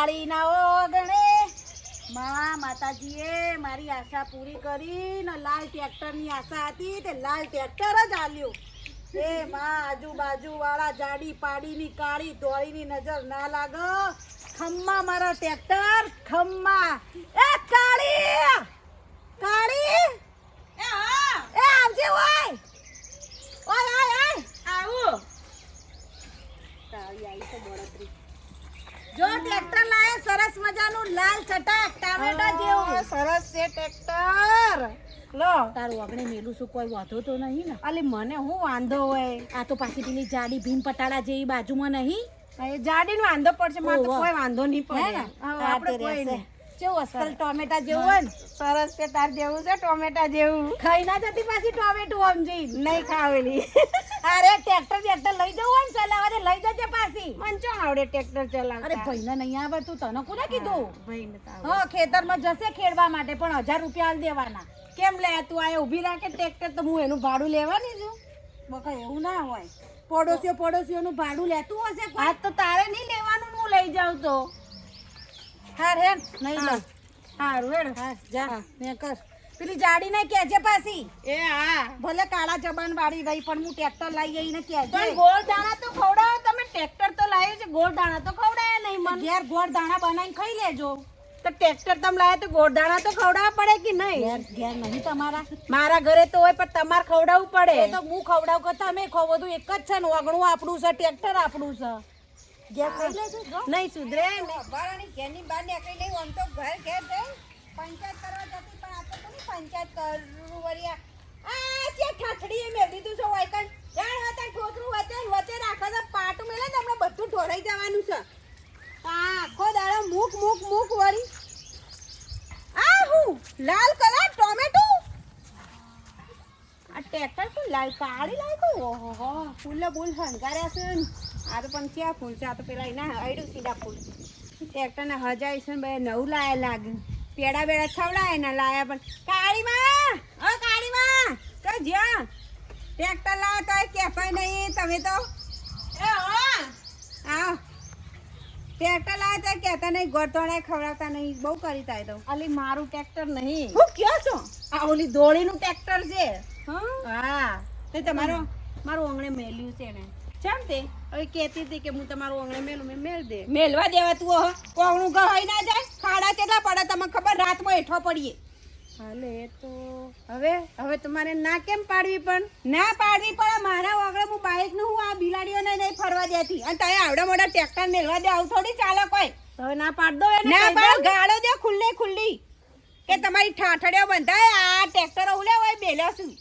કાળી ના ઓગણે મા માતાજીએ મારી આશા પૂરી કરી ને લાલ ટ્રેક્ટરની આશા હતી તે લાલ ટ્રેક્ટર જ આલ્યું. એ માં આજુબાજુ વાળા જાડી પાડીની કાળી ધોળીની નજર ના લાગ. ખમ્મા મારા ટ્રેક્ટર, ખમ્મા. એ કાળી કાળી એ હા એ આવજે ઓય ઓય ઓય ઓય આવું કાળી આવી તો બળતરી જો ટ્રેક્ટર લાયા સરસ મજાનું લાલ ચટાક ટામેટા જેવું. સરસ છે ટ્રેક્ટર. લો. તારું અગણે મેલું શું કોઈ વાંધો તો નહીં ને? અલી મને હું વાંધો હોય? આ તો પાછી પેલી જાડી ભીમ પટાડા જેવી બાજુમાં નહીં? એ જાડીનો વાંધો પડશે મારે તો કોઈ વાંધો નહીં પડે. આપણે કોઈ. કેવું અસલ ટોમેટા જેવું હોય ને સરસ છે તાર જેવું છે ટોમેટા જેવું. ખાઈ ના જતી પાછી ટોમેટું સમજી. નહીં ખાવેલી. અરે ટ્રેક્ટર ટ્રેક્ટર લઈ જવું હોય ને ચલાવવા દે લઈ જજે પાછી. મને ચો આવડે ટ્રેક્ટર અરે ભાઈ ભાઈને નહીં આવડતું તને કોને કીધું? ભાઈને હા ખેતરમાં જશે ખેડવા માટે પણ હજાર રૂપિયા આલ દેવાના. કેમ લે તું આ ઊભી રાખે ટ્રેક્ટર તો હું એનું ભાડું લેવાની છું? બકા એવું ના હોય. પડોશીઓ પડોશીઓનું ભાડું લેતું હશે? આજ તો તારે નહીં લેવાનું હું લઈ જાઉં તો. હાર હે નહીં લો. સારું હેડ. હા જા મેં કર. પેલી જાડી ને કેજે પાછી. એ હા. ભલે કાળા જબાન વાળી રહી પણ હું ટ્રેક્ટર લઈ આવીને કેજે પણ ગોળ દાણા તો ખવડાવો તમે ટ્રેક્ટર તો લાવ્યો છે ગોળ દાણા તો ખવડાયા નહીં મને. ઘેર ગોળ દાણા બનાવીને ખાઈ લેજો. તો ટ્રેક્ટર તમે લાવ્યા તો ગોળદાણા તો ખવડાવવા પડે કે નહીં? ઘેર ઘેર નહીં તમારા. મારા ઘરે તો હોય પણ તમારે ખવડાવવું પડે. તો હું ખવડાવ કે તમે ખવડું બધું એક જ છે ને ઓગણું આપણું છે ટ્રેક્ટર આપણું છે. ઘેર ખાઈ લેજો નહીં સુધરે ને ઘેરની બહાર નીકળી લઈ આમ તો ઘર ઘેર જઈ પંચાયત કરવા જતી પણ આ તો કોની પંચાયત કરું વળી આ છે ઠાઠડી એ દીધું છે વાયકન જાણ હતા ઠોકરું વચ્ચે વચ્ચે રાખો તો પાટું મેલે ને બધું ઢોરાઈ જવાનું છે. આ આખો દાડો મૂક મૂક મૂક વળી આ હું? લાલ કલર ટોમેટું? આ ટ્રેક્ટર શું લાલ કાળી લાવ્યું ઓહો ફૂલે ફૂલ શણગાર્યા છે. આ તો પણ ક્યાં ફૂલ છે? આ તો પેલા એના અડ્યું સીધા ફૂલ. ટ્રેક્ટરને હજાર છે ને બે નવું લાયા લાગે. પેડા બેડા ખવડાય ને લાયા પણ. કાળીમાં! ઓ કાળીમાં! તો જ્યાં ટ્રેક્ટર લાવો તો કહેવાય નહીં. તમે તો એ આવો. ટ્રેક્ટર લાવે તો કહેતા નહીં. ગોળતોડાય ખવડાવતા નહીં. બહુ કરી થાય તો. અલી મારું ટ્રેક્ટર નહીં. હું કયો છો? આ ઓલી દોડીનું ટ્રેક્ટર છે. હા. હા. તે તમારો મારું આંગણે મેલ્યું છે એને. ચમ તે? હવે કહેતી હતી કે હું તમારું આંગણે મેલું મેં મેલ દે. મેલવા દેવા તું હો કોણું ગહાઈ ના જાય. ખાડા કેટલા પડે તમને ખબર? રાતમાં હેઠો પડીએ. હાલે એ તો હવે હવે તમારે ના કેમ પાડવી પણ? ના પાડવી પણ મારા વગર હું બાઇકનું હું આ બિલાડીઓને નહીં ફરવા દેતી. અને તમે આવડા મોટા ટ્રેક્ટર મેળવા દે આવું થોડી ચાલે કોઈ. હવે ના પાડ દો ના પાડ ગાળો દે ખુલ્લે ખુલ્લી. કે તમારી ઠાઠડીઓ બંધાય આ ટેક્ટર ઉલે હોય બેલ્યા છું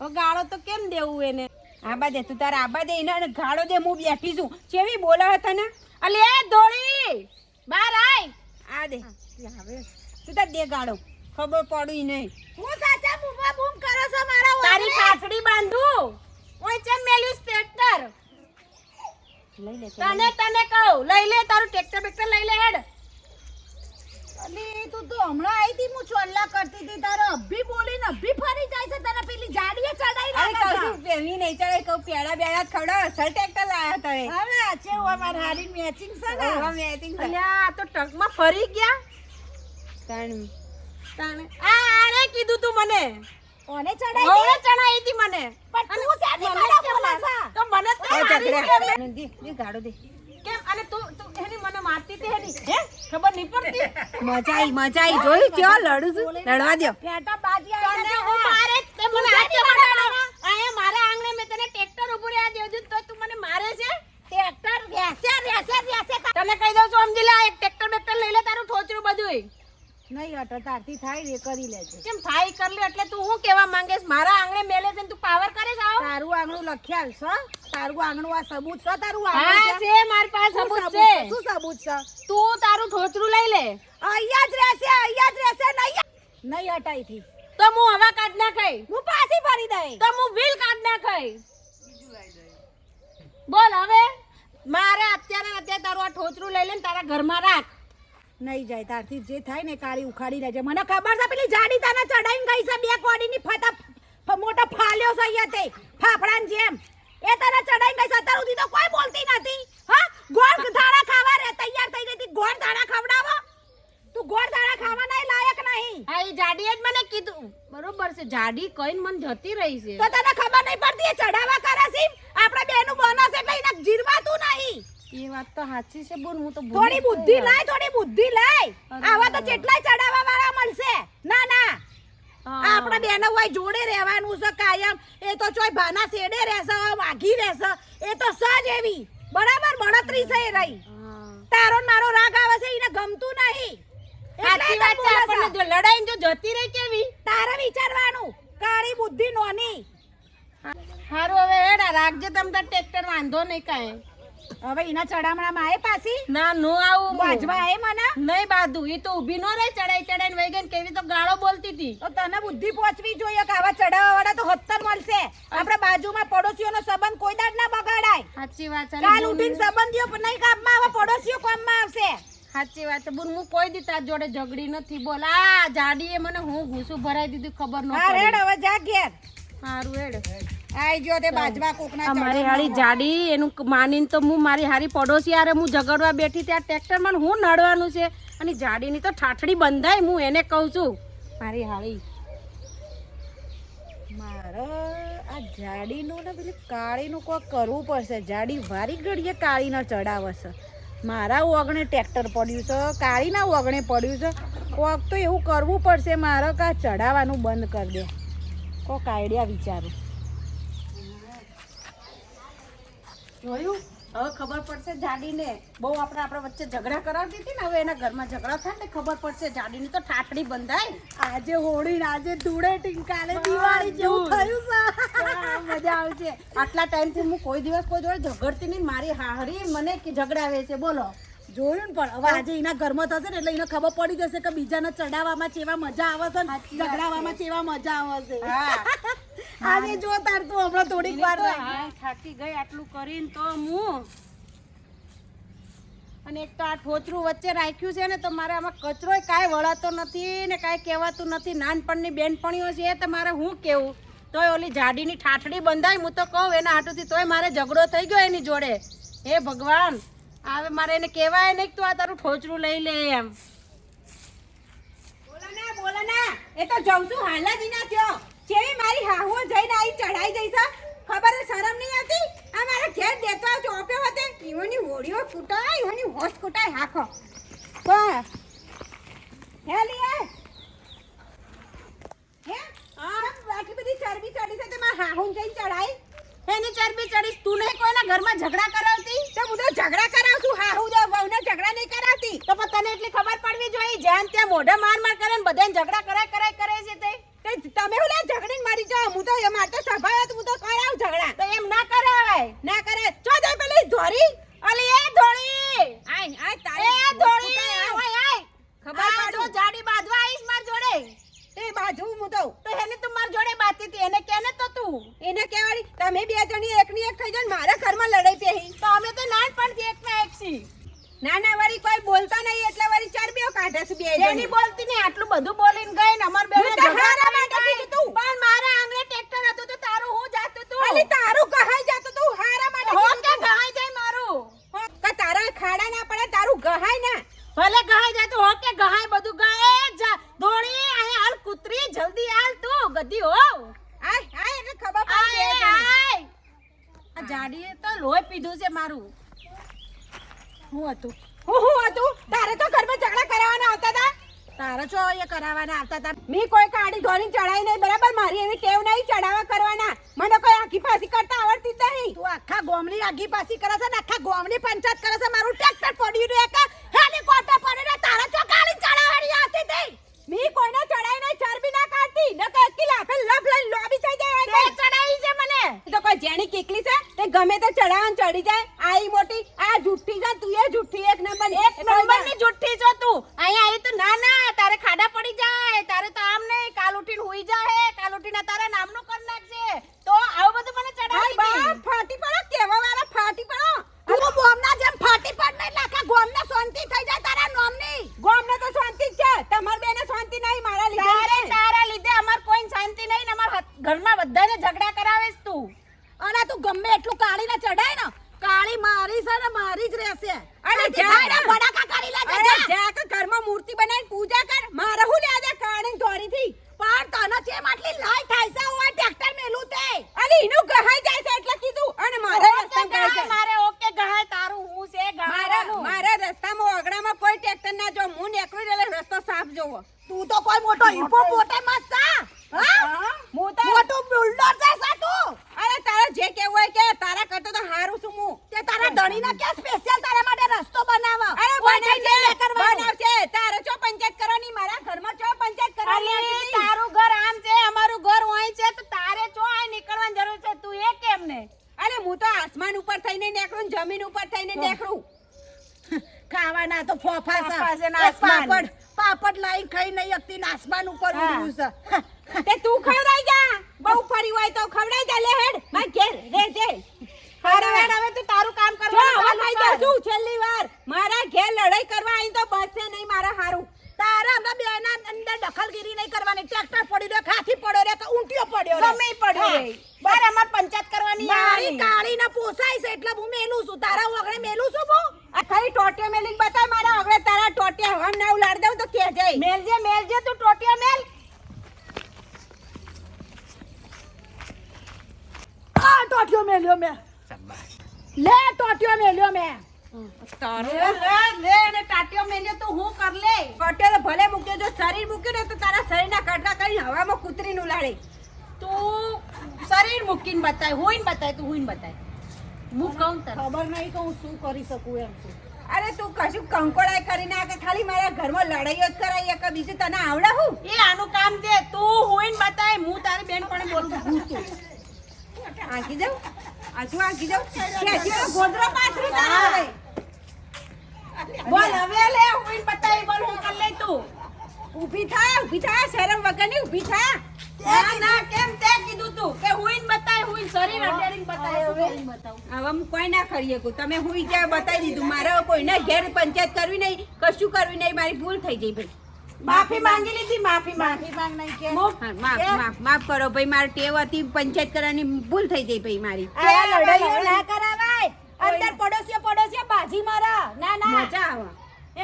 હવે ગાળો તો કેમ દેવું એને? આબા દે તું તારા આબા દે એને ગાળો દે હું બેઠી છું. કેવી બોલા હતા ને અલે ધોળી! બાર આય! આ દે. તું તાર દે ગાળો? ખબર પડી નહીં. હું સાચા બૂમા બૂમ કરો છો મારા તારી? કાચડી બાંધું. ઓય ચમ મેલ્યું ટ્રેક્ટર? લઈ લે તને તને કહું. લઈ લે તારું ટ્રેક્ટર બેક્ટર લઈ લે હેડ અલી તું તો હમણાં આવી હતી હું ચોલ્લા કરતી હતી તારે અભી બોલીને અભી ફરી જાય છે તને પેલી જાડીએ ચડાઈ અરે પેલી નહીં ચડે કહું પેડા બેડા ખવડાવ અસલ ટ્રેક્ટર લાયા તારે હવે આ છે હું અમારે હારી મેચિંગ છે ને. હવે મેચિંગ છે. આ તો ટકમાં ફરી ગયા. તાણ. તાણ. આ આને કીધું તું મને. કોને ચડાઈ હવે ચડાઈ હતી મને. પણ તું શાની મને બોલે? તો મને તો. કેમ? દે, દે ગાડો દે. કેમ? અને તું તું એની મને મારતી તે એની હે? ખબર નહીં પડતી? મજા આવી મજા આવી જોઈ કેવો લડું છું. લડવા દો ફેટા બાજી તને હું મારે તે મને હાથે શાની મારા બગાડો. અહીંયા મારા આંગણે મેં તને ટ્રેક્ટર રહેવા તો તું મને મારે છે? ટ્રેક્ટર રહેશે રહેશે રહેશે તને કહી દઉં છું સમજી લે એક ટ્રેક્ટર બેક્ટર લઈ લે તારું ઠોચરું બધું નહીં હટો તારથી થાય એ કરી લેજે. કેમ થાય કરી લે એટલે તું શું કેવા માંગે મારા આંગણે મેલે છે તું પાવર કરે છે તારું આંગણું લખ્યાલ છે તારું આંગણું આ સબૂત છે તારું આંગણું છે? છે મારી પાસે સબૂત છે? શું સબૂત છે? તું તારું ઠોચરું લઈ લે. અહીંયા જ રહેશે અહીંયા જ રહેશે નહીં નહીં હટાઈ થી તો હું હવા કાઢ ના ખાઈ હું પાછી ભરી દઈ તો હું વ્હીલ કાઢ ના ખાઈ બોલ હવે. મારે અત્યારે અત્યારે તારું આ ઠોચરું લઈ લે તારા ઘરમાં રાખ. નહીં જાય તારથી જે થાય ને કાળી ઉખાડી લેજે. મને ખબર છે, પેલી જાડી તને ચડાઈને ગઈ છે, બે કોડીની ફટા મોટો ફાલ્યો છે અહીંયા તે ફાફડાની જેમ. એ તને ચડાઈને ગઈ છે. અત્યાર સુધી તો કોઈ બોલતી નથી. હા? ગોળ ધાણા ખાવા રે, તૈયાર થઈ ગઈ હતી. ગોળ ધાણા ખવડાવો. તું ગોળ દાણા ખાવા નહીં લાયક નહીં. હા એ જાડીએ જ મને કીધું. બરોબર છે જાડી કઈને મન જતી રહી છે. તો તને ખબર નહીં પડતી એ ચડાવા કરે છે? આપણે બેનું બોનસ એટલે એને જીરવાતું નહીં. એ વાત તો સાચી છે બોલ હું તો થોડી બુદ્ધિ લાય થોડી બુદ્ધિ લાય. આવા તો. કેટલાય ચડાવવા વાળા મળશે. ના ના. આપણા બેનો હોય જોડે રહેવાનું છે કાયમ. એ તો ચોય ભાના શેડે રહેશે વાઘી રહેશે. એ તો સજ એવી બરાબર બળતરી છે એ રહી. તારો મારો રાગ આવે છે એને ગમતું નહીં. સાચી વાત છે આપણને જો લડાઈને જો જતી રહી કેવી? તારે વિચારવાનું. કાળી બુદ્ધિ નોની. હારું હવે એડા રાખજે તમ તાર ટ્રેક્ટર વાંધો નહીં કાંઈ. હવે એના ચડામણામાં આય પાછી. ના નો આવું બાજવા આય મને. નહીં બાધુ એ તો ઊભી નો રહી ચડાઈ ચડાઈને વહી ગઈ કેવી તો ગાળો બોલતી હતી તો તને બુદ્ધિ પહોંચવી જોઈએ કે આવા ચડાવવા વાળા તો હત્તર મળશે. આપણે બાજુમાં પડોશીઓનો સંબંધ કોઈ દાડ ના બગાડાય. સાચી વાત છે. કાલ ઉઠીને સંબંધીઓ નહીં કામમાં આવા પડોશીઓ કામમાં આવશે. સાચી વાત છે. બોલ હું કોઈ દી તાર જોડે ઝઘડી નથી. બોલ આ જાડીએ મને હું ઘૂસું? ભરાઈ દીધું ખબર ન હા રેડ હવે જા ઘેર. સારું હેડ આઈ ગયો તે બાજવા કોકના મારી હારી જાડી એનું માનીને તો હું મારી હારી પડોશી આરે હું ઝઘડવા બેઠી ત્યાં ટ્રેક્ટરમાં હું નડવાનું છે. અને જાડીની તો ઠાઠડી બંધાય હું એને કહું છું. મારી હાળી. મારે આ જાડીનું ને પેલી કાળીનું કોઈ કરવું પડશે. જાડી વારી ઘડીએ કાળીનો ચડાવે છે. મારા ઓગણે ટ્રેક્ટર પડ્યું છે, કાળીના ઓગણે પડ્યું છે. કોક તો એવું કરવું પડશે, મારે કે ચડાવવાનું બંધ કરી દે. કોક આઈડિયા વિચારું. જોયું? હવે ખબર પડશે જાડીને. બહુ આપણે આપણા વચ્ચે ઝઘડા કરાવતી હતી ને હવે એના ઘરમાં ઝઘડા થાય ને ખબર પડશે જાડીની તો ઠાકડી બંધાય. આજે હોળી ને આજે ધૂળે ટીંકાલે દિવાળી જેવું થયું મજા આવશે આટલા ટાઈમથી હું કોઈ દિવસ કોઈ જોડે ઝઘડતી નહીં મારી હાહરી મને કે ઝઘડાવે છે બોલો. જોયું ને પણ હવે આજે એના ઘરમાં થશે ને એટલે એને ખબર પડી જશે કે બીજાને ચડાવવામાં ચેવા મજા આવે છે ઝઘડાવામાં ચેવા મજા આવે છે. આજે જો તાર તું હમણાં થોડીક વાર. થાકી ગઈ આટલું કરીને તો હું. અને એક તો આ ઠોચરું વચ્ચે રાખ્યું છે ને તો મારે આમાં કચરો કાંઈ વળાતો નથી ને કાંઈ કહેવાતું નથી. નાનપણની બેનપણીઓ છે તો મારે હું કેવું? તોય ઓલી જાડીની ઠાઠડી બંધાય હું તો કહું એના હાટુથી તોય મારે ઝઘડો થઈ ગયો એની જોડે. હે ભગવાન હવે મારે એને કહેવાય નહીં કે તું આ તારું ઠોચરું લઈ લે એમ. બોલો ને બોલો ને. એ તો જઉં છું હાલ જ મારી હાહુ જઈને આઈ ચઢાઈ જઈશ ખબર શરમ નહીં આવતી? આ મારા ઘેર દેતો ચોપ્યો હતો. ઈઓની હોડીઓ કૂટાય ઈઓની હોશ કૂટાય હાખો પણ હે લીએ હે? આટલી બધી ચરબી ચડી છે તે મારા હાહુ જઈને ચઢાઈ એની ચરબી ચડીશ તું નહીં કોઈના ઘરમાં ઝઘડા કરાવતી? તો હું તો ઝઘડા કરાવું છું હાહુ જો વહુને ઝઘડા નહીં કરાવતી. તો પણ તને એટલી ખબર પડવી જોઈએ જ્યાં ત્યાં મોઢે માર માર કરે ને બધાને ઝઘડા કરાય કરાય કરે છે તે તે તમે હું લે ઝઘડીને મારી જાઓ હું તો માર તો સ્વભાવ હતો, હું તો કરાવું ઝઘડા તો એમ ના કરાવાય ના કરે ચો જાય પેલી ધોરી અલી એ ધોળી આય આય એ તારી ધોળી આય. ઓય આય ખબર આ પાડું. જો જાડી બાંધવા આવીશ માર જોડે તે બાજુ હું તો તો એને તું માર જોડે બાતી હતી એને કેને એને કહેવાડી તમે બે જણી એકની એક થઈ જાય મારા ઘરમાં લડાઈ પેહી તો અમે તો નાનપણથી એકના એક છી ના ના વળી કોઈ બોલતા નહીં, એટલે વળી ચરબીઓ કાઢે છે બે જણી. બોલતી નહીં આટલું બધું બોલીને ગઈ ને અમાર બેને હું તો ઝઘડા હારા માટે માટે કીધું તું. પણ મારા આંગણે ટ્રેક્ટર હતું તો તારું હું જાતું તું અલી તારું કહાઈ જતું તું હારા માટે હો કીધું કે તું. ગહાઈ જાય મારું હો, કે તારા ખાડા ના પડે તારું ગહાય ના ભલે ગહાઈ જાય તો હો કે ગહાઈ બધું ગાય જા ધોળી અહીં હાલ કૂતરી જલ્દી હાલ તું ગધી હો આય આય એટલે ખબર પડે બે આય જણી. આય આ જાડીએ તો લોહી પીધું છે મારું શું હતું? હું હું હતું? તારે તો ઘરમાં ઝઘડા કરાવવાના આવતા હતા? તારા છો એ કરાવવાના આવતા હતા. મી કોઈ કાઢી ધોરી ચડાવી નહીં બરાબર? મારી એવી ટેવ નહીં ચડાવવા કરવાના. મને કોઈ આખી પાસી કરતા આવડતી જ નહીં. તું આખા ગોમની આખી પાસી કરે છે ને આખા ગોમની પંચાયત કરે છે મારું ટ્રેક્ટર પડ્યું રહે કે હેલિકોપ્ટર પડ્યું રે તારા છો કાળી ચડાવવાની આવતી હતી. મેં કોઈને ચડાઈ નહીં ચરબી ના કાઢતી. ન કે એકલી લાફે લફ લઈ લોબી થઈ જાય ચડાવી છે મને. તો કોઈ જેણી કીકલી છે? તે ગમે તે ચડાવવાનું ચડી જાય આઈ મોટી આ જુઠ્ઠી છે તું એ જુઠ્ઠી એક નંબર એક નંબરની જુઠ્ઠી છો તું અહીંયા આવી તો ના ના તારે ખાડા પડી જાય તારે તો આમ નહીં કાલ ઉઠીને હુઈ ઉઠીને તારા નામનું કરી નાખશે તો આવું બધું મને ચડાવી બાપ ફાટી પડો કેવા વાળા ફાટી પડો તું બોમના જેમ ફાટી પડ નહીં આખા ગોમને શાંતિ થઈ જાય તારા નોમની ગોમને તો શાંતિ જ છે તમાર બેને શાંતિ નહીં મારા તારે લીધે તારા લીધે અમાર કોઈ શાંતિ નહીં ને અમાર હત- ઘરમાં બધાને ઝઘડા કરાવે છે તું અને તું ગમે એટલું કાળીને ચડાય ને કાળી મારી છે ને મારી જ રહેશે અરે તારા જા ભાઈના ભડાકા કરી લેજે, અરે જા. જા કે ઘરમાં મૂર્તિ બનાવીને પૂજા કર મારે હું લે દે કાણે ધોરીથી પણ તને જેમ આટલી લાઈ થાય છે હું આ ટ્રેક્ટર મેલું તે અરે એનું ગહાઈ જાય છે એટલે કીધું અને મારે રસ્તામાં ઓકે, ગહાઈ જાય. મારે ઓકે ગહાય તારું હું છે મારા ગહાવાનું. મારા રસ્તામાં ઓગણામાં કોઈ ટ્રેક્ટર ના જો હું નીકળું એટલે રસ્તો સાફ જોવો તું તો કોઈ મોટો હિપો મોટે મત સા હા હું તો મોટું બુલડોઝર છે સા તું અરે તારે જે કેવું હોય કે તારા કરતો તો હારું છું હું તે તારા ધણીના ક્યાં સ્પેશિયલ તારા માટે રસ્તો બનાવો? અરે કરવાનું. બનાવશે તારે ચો પંચાયત કરવાની? મારા ઘરમાં ચો પંચાયત કરવાની. તારું ઘર આમ છે અમારું ઘર ઓય છે તો તારે ચો આ નીકળવાની જરૂર છે? તું એ કેમ ને અરે હું તો આસમાન ઉપર થઈને નીકળું જમીન ઉપર થઈને નીકળું. ખાવાના તો ફોફા. પાપડ પાપડ લાઈ ખાઈ નહીં શકતી ને આસમાન ઉપર. ઉડ્યું છે. તે તું ખવડાઈ જા. બહુ ફરી હોય તો ખવડાઈ જા. લે હેડ. માર ઘેર રે જે હવે હવે હવે તું તારું કામ જો કરવાનું હવે કહી દઉં છું છેલ્લી વાર. મારા ઘેર લડાઈ કરવા અહીં તો બચશે નહીં મારા હારું. તારા અમે બે ના અંદર દખલગીરી નહીં કરવાની. ટ્રેક્ટર પડી રહ્યો ખાથી પડ્યો રે કે ઊંટિયો પડ્યો રે. ગમે પડ્યો રે. બાર અમાર પંચાયત કરવાની મારી કાળી ને પોસાય છે એટલે હું મેલું છું. તારા વગણે મેલું છું હું? આ ખાલી ટોટિયા મેલી બતાય મારા હવે તારા ટોટિયા હમ ના ઉલાડ દઉં તો કહેજે. મેલજે મેલજે તું ટોટિયા મેલ. આ ટોટિયો મેલ્યો મેં. ટોટિયો લે, લે, લે, એને તો હું કર લે કટેલો ભલે મૂક્યો જો શરીર મૂક્યું ને તો તારા શરીરના કટકા કરીને હવામાં કૂતરી નું લાડે તું શરીર મૂકીને બતાય હોઈને બતાય તું હોઈને બતાય હું કહું તને ખબર નહીં કે હું શું કરી શકું એમ છું અરે તું કશું કંકોડાય કરીને આ કે ખાલી મારા ઘરમાં લડાઈઓ જ કરાઈ કે બીજું તને આવડે હું એ આનું કામ છે તું હોઈને બતાય હું તારી બેન પણ બોલું હું તું આંકી જાઉં આંચું આંકી જાઉં કે ગોદરો પાથરી તારા બોલ હવે લે બોલ હું કરી લે તું. ઊભી થા ઊભી થા શરમ વગરની ઊભી થા. ના ના કેમ તે કીધું તું? કે હોઈને બતાય હોઈને શરીર બતાય હવે બતાવું. હવે હું કોઈ ના કરી શકું. તમે હું ક્યાં બતાવી દીધું? મારે કોઈને ઘેર પંચાયત કરવી નહીં કશું કરવી નહીં મારી ભૂલ થઈ ગઈ ભાઈ. માફી માંગી લીધી માફી માફી માંગ નહીં કે. માફ માફ માફ કરો ભાઈ મારી ટેવ હતી પંચાયત કરવાની ભૂલ થઈ ગઈ ભાઈ મારી. આ લડાઈઓ ના કરાવાય. અંદર પડોશીઓ પડોશીઓ બાજી મારા. ના ના. મજા આવે.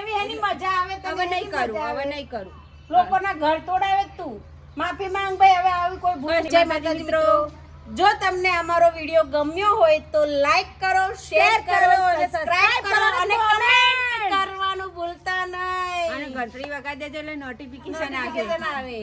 એવી એની મજા આવે તો હવે નહીં કરું હવે નહીં કરું. લોકોના ઘર તોડાવે તું. માફી માંગ ભાઈ હવે આવી કોઈ ભૂલ. જય માતાજી મિત્રો. જો તમને અમારો વીડિયો ગમ્યો હોય તો લાઈક કરો શેર કરો અને સબસ્ક્રાઇબ કરો અને કમેન્ટ કરવાનું ભૂલતા નહીં અને ઘંટડી વગાડી દેજો એટલે નોટિફિકેશન આવે.